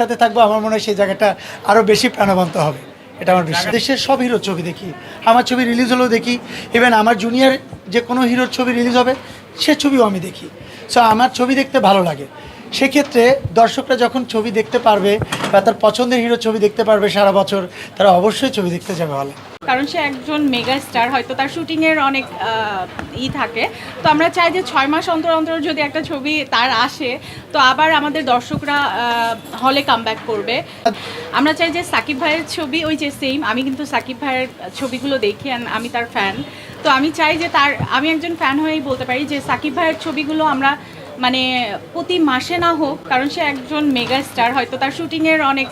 সাথে থাকব আমার মনে হয় সেই জায়গাটা আরও বেশি প্রাণবন্ত হবে। এটা আমার বিশ্বাস। দেশের সব হিরোর ছবি দেখি। আমার ছবি রিলিজ হলেও দেখি। ইভেন আমার জুনিয়র যে কোনো হিরোর ছবি রিলিজ হবে সে ছবিও আমি দেখি। সো আমার ছবি দেখতে ভালো লাগে। সেক্ষেত্রে দর্শকরা যখন ছবি দেখতে পারবে বা তার পছন্দের হিরো ছবি দেখতে পারবে সারা বছর তারা অবশ্যই ছবি দেখতে যাবে হলে কারণ সে একজন মেগা স্টার, হয়তো তার শুটিংয়ের অনেক ই থাকে। তো আমরা চাই যে ছয় মাস অন্তর অন্তর যদি একটা ছবি তার আসে, তো আবার আমাদের দর্শকরা হলে কাম করবে। আমরা চাই যে সাকিব ভাইয়ের ছবি, ওই যে সেম আমি কিন্তু সাকিব ভাইয়ের ছবিগুলো দেখি আমি তার ফ্যান তো আমি চাই যে তার, আমি একজন ফ্যান হয়েই বলতে পারি যে সাকিব ভাইয়ের ছবিগুলো আমরা মানে প্রতি মাসে না হোক, কারণ সে একজন মেগা স্টার হয়তো তার শুটিংয়ের অনেক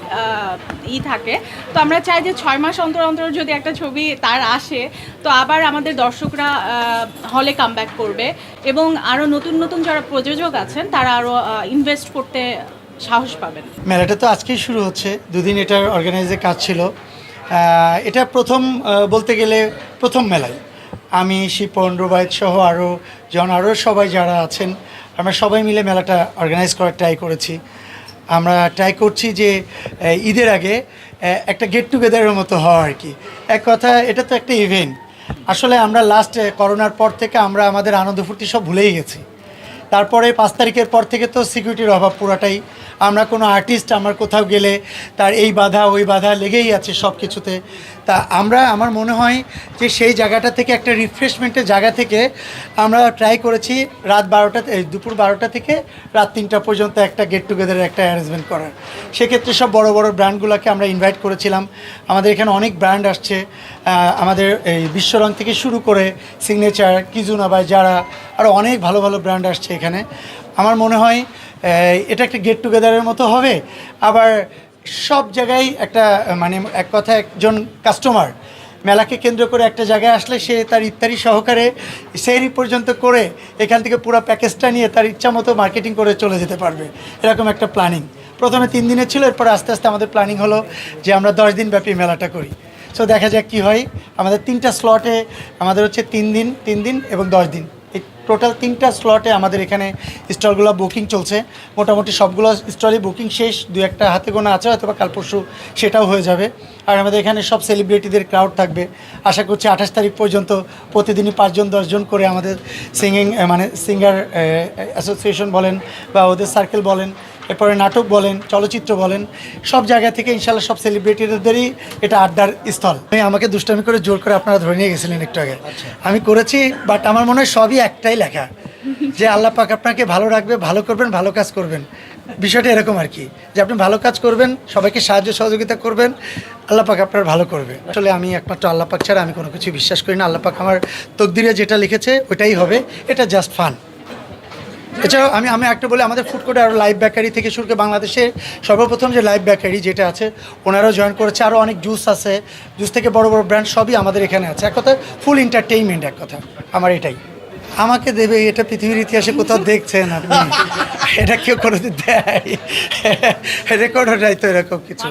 ই থাকে। তো আমরা চাই যে ছয় মাস অন্তর অন্তর যদি একটা ছবি তার আসে, তো আবার আমাদের দর্শকরা হলে কাম করবে। এবং আরও নতুন নতুন যারা প্রযোজক আছেন, তারা আরও ইনভেস্ট করতে সাহস পাবেন। মেলাটা তো আজকেই শুরু হচ্ছে। দুদিন এটার অর্গানাইজে কাজ ছিল। এটা প্রথম বলতে গেলে প্রথম মেলায়। আমি শিপন, রুবায়ত সহ আরও জন আরও সবাই যারা আছেন আমরা সবাই মিলে মেলাটা অর্গানাইজ করার ট্রাই করেছি। আমরা ট্রাই করছি যে ঈদের আগে একটা গেট টুগেদারের মতো হওয়া আর কি। এক কথা, এটা তো একটা ইভেন্ট আসলে আমরা লাস্ট করোনার পর থেকে আমরা আমাদের আনন্দ ফুর্তি সব ভুলেই গেছি। তারপরে পাঁচ তারিখের পর থেকে তো সিকিউরিটির অভাব পুরাটাই। আমরা কোনো আর্টিস্ট আমার কোথাও গেলে তার এই বাধা, ওই বাধা লেগেই আছে সব কিছুতে তা আমরা, আমার মনে হয় যে সেই জায়গাটা থেকে একটা রিফ্রেশমেন্টের জায়গা থেকে আমরা ট্রাই করেছি রাত বারোটা দুপুর বারোটা থেকে রাত তিনটা পর্যন্ত একটা গেট টুগেদারের একটা অ্যারেঞ্জমেন্ট করার। সেক্ষেত্রে সব বড় বড় ব্র্যান্ডগুলোকে আমরা ইনভাইট করেছিলাম। আমাদের এখানে অনেক ব্র্যান্ড আসছে। আমাদের এই বিশ্বরং থেকে শুরু করে সিগনেচার কিজুনা বা যারা আরও অনেক ভালো ভালো ব্র্যান্ড আসছে এখানে। আমার মনে হয় এটা একটা গেট টুগেদারের মতো হবে। আবার সব জায়গায় একটা মানে এক কথা, একজন কাস্টমার মেলাকে কেন্দ্র করে একটা জায়গায় আসলে সে তার ইত্যাদি সহকারে সেই পর্যন্ত করে এখান থেকে পুরো প্যাকেজটা নিয়ে তার ইচ্ছা মতো মার্কেটিং করে চলে যেতে পারবে। এরকম একটা প্ল্যানিং প্রথমে তিন দিনের ছিল, এরপর আস্তে আস্তে আমাদের প্ল্যানিং হলো যে আমরা দশ দিন ব্যাপী মেলাটা করি। সো দেখা যাক কী হয়। আমাদের তিনটা স্লটে আমাদের হচ্ছে তিন দিন তিন দিন এবং দশ দিন। এই টোটাল তিনটা স্লটে আমাদের এখানে স্টলগুলো বুকিং চলছে। মোটামুটি সবগুলো স্টলই বুকিং শেষ। দু একটা হাতে গোনা আছে অথবা কাল পরশু সেটাও হয়ে যাবে। আর আমাদের এখানে সব সেলিব্রিটিদের ক্রাউড থাকবে। আশা করছি আঠাশ তারিখ পর্যন্ত প্রতিদিনই পাঁচজন, দশজন করে আমাদের সিঙ্গিং মানে সিঙ্গার অ্যাসোসিয়েশন বলেন বা ওদের সার্কেল বলেন এরপরে নাটক বলেন চলচ্চিত্র বলেন সব জায়গা থেকে ইনশাল্লাহ সব সেলিব্রিটিদেরই এটা আড্ডার স্থল। আমি আমাকে দুষ্টামি করে জোর করে আপনারা ধরে নিয়ে গেছিলেন একটু আগে। আমি করেছি বাট আমার মনে হয় সবই একটাই লেখা। যে আল্লাহ পাক আপনাকে ভালো রাখবে ভালো করবেন ভালো কাজ করবেন। বিষয়টা এরকম আর কি যে আপনি ভালো কাজ করবেন সবাইকে সাহায্য সহযোগিতা করবেন আল্লাহ পাক আপনার ভালো করবে। আসলে আমি একমাত্র আল্লাহ পাক ছাড়া আমি কোনো কিছু বিশ্বাস করি না। আল্লাহ পাক আমার তকদিরে যেটা লিখেছে ওটাই হবে। এটা জাস্ট ফান এছাড়াও আমি আমি একটা বলে আমাদের ফুড কোর্টে আরও লাইভ বেকারি থেকে শুরু করে বাংলাদেশের সর্বপ্রথম যে লাইভ বেকারি যেটা আছে ওনারাও জয়েন করেছে। আরও অনেক জুস আছে। জুস থেকে বড় বড় ব্র্যান্ড সবই আমাদের এখানে আছে। এক কথা ফুল এন্টারটেইনমেন্ট এক কথা আমার এটাই। আমাকে দেবে এটা পৃথিবীর ইতিহাসে কোথাও দেখছেন আপনি? এটা কেউ করে দেয়। রেকর্ড হয় তো এরকম কিছু।